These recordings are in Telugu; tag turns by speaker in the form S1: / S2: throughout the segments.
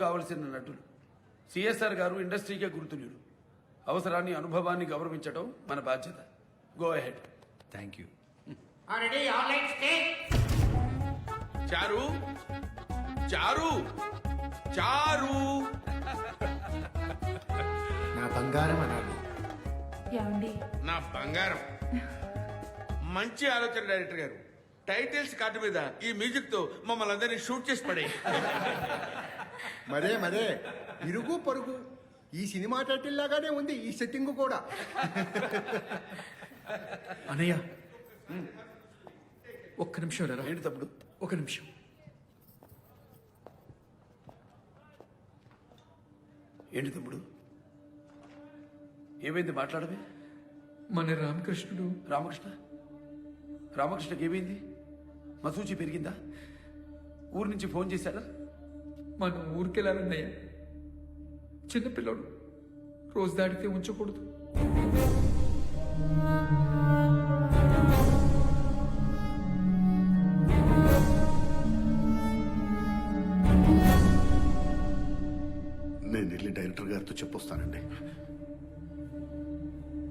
S1: కావలసిన నటులు సిఎస్ఆర్ గారు ఇండస్ట్రీకే గుర్తులేరు అవసరాన్ని అనుభవాన్ని గౌరవించడం మన బాధ్యత. Go ahead
S2: thank you.
S1: Charu. Charu. Charu.
S3: నా బంగారం అనాలి.
S4: నా బంగారం. మంచి ఆలోచన డైరెక్టర్ గారు. టైటిల్స్ కార్డు మీద ఈ మ్యూజిక్తో మమ్మల్ని అందరినీ షూట్ చేసి పడే
S3: మరే మరే. ఇరుగు పొరుగు. ఈ సినిమా టైటిల్ లాగానే ఉంది ఈ సెట్టింగ్ కూడా.
S2: అనయ్య. ఒక్క నిమిషం రా
S1: ఏంటి తప్పుడు
S2: ఒక నిమిషం.
S1: ఏంటి తప్పుడు ఏమైంది మాట్లాడమే
S2: మన రామకృష్ణుడు.
S1: రామకృష్ణ? రామకృష్ణకి ఏమైంది? మసూచి పెరిగిందా? ఊరు నుంచి ఫోన్ చేశాడా?
S2: మన ఊరికెళ్ళాలన్నయ్య చిన్నపిల్లడు రోజు దాటితే ఉంచకూడదు.
S5: నేను వెళ్ళి డైరెక్టర్ గారితో చెప్పొస్తానండి.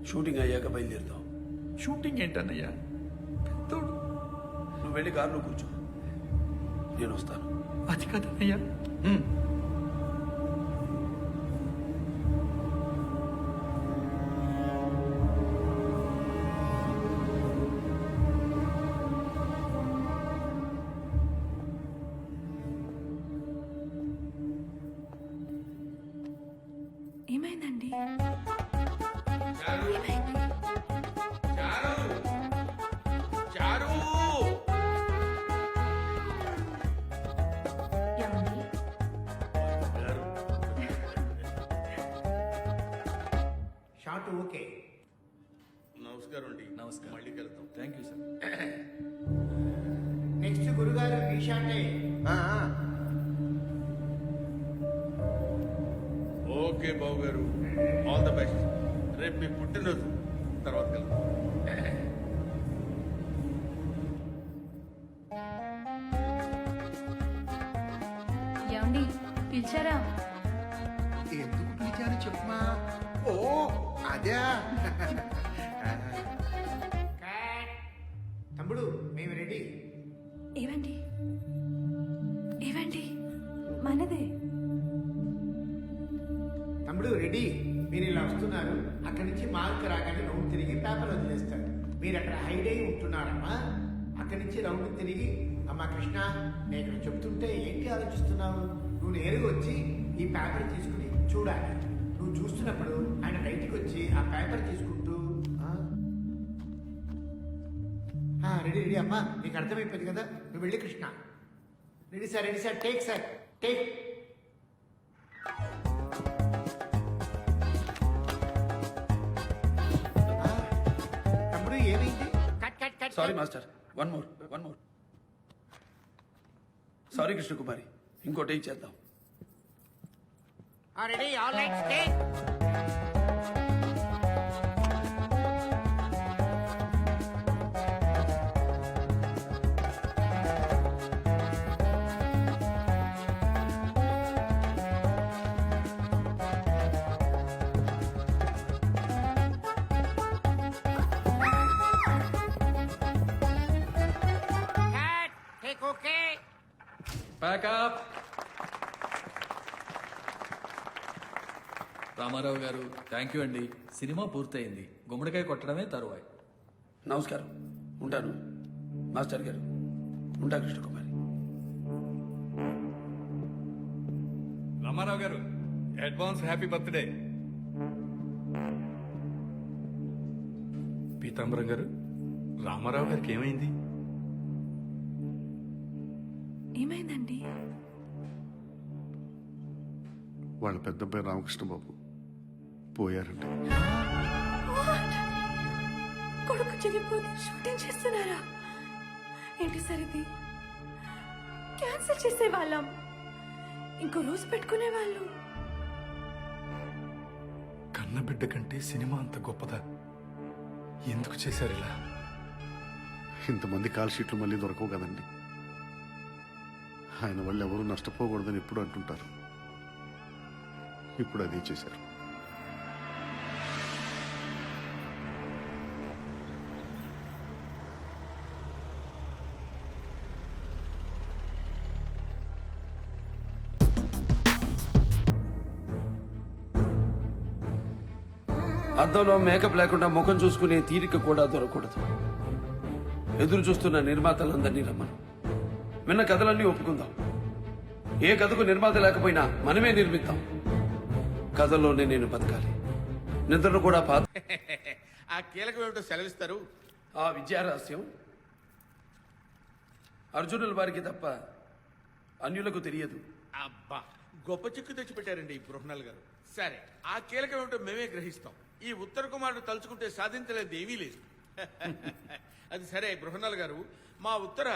S1: షూటింగ్ అయ్యాక బయలుదేరుతాం.
S2: షూటింగ్ ఏంటన్నయ్య? పెద్దోడు.
S1: నువ్వు వెళ్ళి కారులో కూర్చో. నేను వస్తాను.
S2: అది కాదన్నయ్య
S6: ఏమైందండి? ఏమైంది
S7: Okay.
S4: నమస్కారం అండి
S2: నమస్కారం.
S4: మళ్ళీ కలుద్దాం.
S2: థ్యాంక్ యూ సార్
S7: నెక్స్ట్ గురుగారు ఈ షాటే
S3: ఆ, ఆ,
S4: ఓకే బాబు గారు ఆల్ ద బెస్ట్ రేపు మీ పుట్టినరోజు. తర్వాత కలుద్దాం.
S6: ఏమండి పిలిచారా?
S3: ఎందుకు పిలిచారు చెప్పమా ఓ అదే.
S7: తమ్ముడు మేము రెడీ.
S6: ఏవండి? ఏవండి? మనదే.
S7: తమ్ముడు రెడీ. మీరు ఇలా వస్తున్నారు. అక్కడి నుంచి మార్క్ రాగానే రౌండ్ తిరిగి పేపర్ వదిలేస్తారు. మీరు అక్కడ హైడ్ అయి ఉంటున్నారమ్మా. అక్కడి నుంచి రౌండ్ తిరిగి అమ్మా కృష్ణ నేను ఇక్కడ చెప్తుంటే ఏంటి ఆలోచిస్తున్నావు? నువ్వు నేరుగా వచ్చి ఈ పేపర్ తీసుకుని చూడాలి. నువ్వు చూస్తున్నప్పుడు ఆయన బయటికి వచ్చి ఆ పేపర్ తీసుకుంటూ రెడీ రెడీ అమ్మా నీకు అర్థమైపోయింది కదా? నువ్వు వెళ్ళి Krishna. Ready sir ready sir take sir take. ఆ, తమ్ముడు ఏమైంది? Cut cut cut
S1: sorry master one more one more sorry Krishnakumari. ఇంకో టేక్ చేద్దాం?
S7: Ready? All right, take. Back
S2: up. Ramarao గారు థ్యాంక్ యూ అండి. సినిమా పూర్తయింది. గుమ్మడికాయ కొట్టడమే తరువాయి.
S1: నమస్కారం. ఉంటాను. మాస్టర్ గారు. ఉంటా కృష్ణకుమారి
S8: రామారావు గారు అడ్వాన్స్ హ్యాపీ బర్త్డే పీతాంబరం గారు రామారావు గారికి ఏమైంది?
S6: ఏమైందండి?
S5: వాళ్ళ పెద్దబ్బాయి రామకృష్ణ బాబు పోయారండి
S6: కొడుకు చనిపోతే షూటింగ్ చేస్తున్నారా? ఏంటి సార్ ఇది? క్యాన్సిల్ చేసే వాళ్ళం ఇంకో రోజు పెట్టుకునే వాళ్ళు
S8: కన్నబిడ్డ కంటే సినిమా అంత గొప్పదా? ఎందుకు చేశారు ఇలా?
S5: ఇంతమంది కాల్ షీట్లు మళ్ళీ దొరకవు కదండి. ఆయన వాళ్ళు ఎవరూ నష్టపోకూడదని ఎప్పుడు అంటుంటారు. ఇప్పుడు అదే చేశారు.
S1: అద్దంలో మేకప్ లేకుండా ముఖం చూసుకునే తీరిక కూడా దొరకకూడదు. ఎదురు చూస్తున్న నిర్మాతలందరినీ రమ్మను. విన్న కథలన్నీ ఒప్పుకుందాం. ఏ కథకు నిర్మాత లేకపోయినా మనమే నిర్మిద్దాం. కథల్లోనే నేను బతకాలి. నిద్రను కూడా పాత
S4: ఆ కీలకం ఏమిటో సెలవిస్తారు?
S1: ఆ విద్యారహస్యం అర్జునుల వారికి తప్ప అన్యులకు తెలియదు.
S4: అబ్బా గొప్ప చిక్కు తెచ్చిపెట్టారండి ఈ బృహణాల్ గారు. సరే ఆ కీలకం ఏమిటో మేమే గ్రహిస్తాం. ఈ ఉత్తర కుమారుడు తలుచుకుంటే సాధించలేదు ఏమీ లేదు. అది సరే బృహణాల్ గారు మా ఉత్తర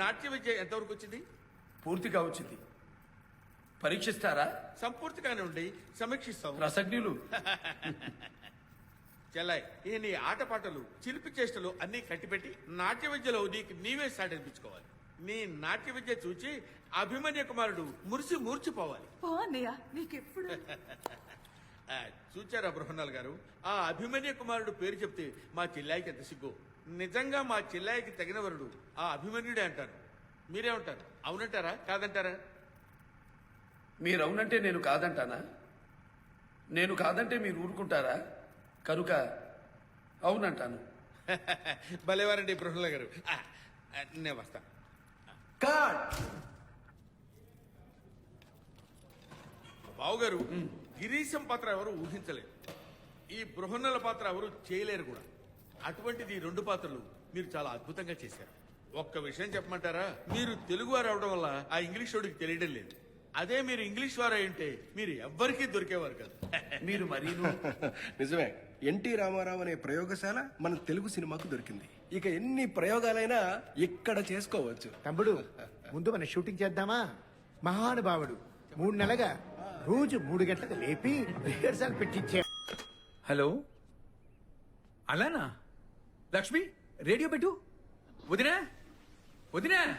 S4: నాట్య విద్య ఎంతవరకు వచ్చింది?
S1: పూర్తిగా వచ్చింది. పరీక్షిస్తారా?
S4: సంపూర్తిగానే ఉండి సమీక్షిస్తాం.
S1: రసజ్ఞులు
S4: చెల్లాయ్ ఈ నీ ఆటపాటలు చిలిపి చేష్టలు అన్నీ కట్టిపెట్టి నాట్య విద్యలో నీకు నీవే సాటించుకోవాలి నీ నాట్య విద్య చూచి అభిమన్య కుమారుడు మురిసి మూర్చిపోవాలి.
S6: నీకెప్పుడు?
S4: చూచారా బృహన్నాల్ గారు? ఆ అభిమన్య కుమారుడు పేరు చెప్తే మా చెల్లాయికి ఎంత సిగ్గు? నిజంగా మా చెల్లాయికి తగిన వరుడు ఆ అభిమన్యుడే అంటారు. మీరేమంటారు? అవునంటారా? కాదంటారా?
S1: మీరు అవునంటే నేను కాదంటానా? నేను కాదంటే మీరు ఊరుకుంటారా? కనుక అవునంటాను.
S4: భలేవారండి బృహన్నాల్ గారు. నేను వస్తా. బావుగారు గిరీశం పాత్ర ఎవరు ఊహించలేరు ఈ బృహన్నల పాత్ర ఎవరు చేయలేరు కూడా. అటువంటిది రెండు పాత్రలు మీరు చాలా అద్భుతంగా చేశారు. ఒక్క విషయం చెప్పమంటారా? మీరు తెలుగు వారు అవడం వల్ల ఆ ఇంగ్లీష్ వాడికి తెలియడం లేదు. అదే మీరు ఇంగ్లీష్ వారు అయి ఉంటే మీరు ఎవ్వరికీ దొరికేవారు కాదు.
S1: మీరు మరీను.
S9: నిజమే. ఎన్టీ రామారావు అనే ప్రయోగశాల మన తెలుగు సినిమాకు దొరికింది. ఇక ఎన్ని ప్రయోగాలైనా ఇక్కడ చేసుకోవచ్చు.
S7: తమ్ముడు ముందు మన షూటింగ్ చేద్దామా? మహానుభావుడు. మూడు నెలగా రోజు మూడు గంటలకు లేపి రిహర్సల్ పెట్టించే
S2: హలో? అలానా? లక్ష్మి రేడియో పెట్టు. వదినా వదినా.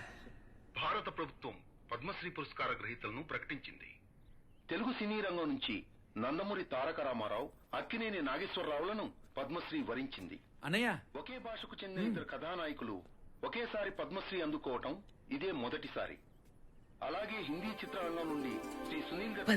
S10: భారత ప్రభుత్వం పద్మశ్రీ పురస్కార గ్రహీతలను ప్రకటించింది. తెలుగు సినీ రంగం నుంచి నందమూరి తారక రామారావు అక్కినేని నాగేశ్వరరావులను పద్మశ్రీ వరించింది.
S2: అన్నయ్య
S10: ఒకే భాషకు చెందిన ఇద్దరు కథానాయకులు ఒకేసారి పద్మశ్రీ అందుకోవటం ఇదే మొదటిసారి. అలాగే హిందీ చిత్రరంగం నుండి శ్రీ సునీల్ గారు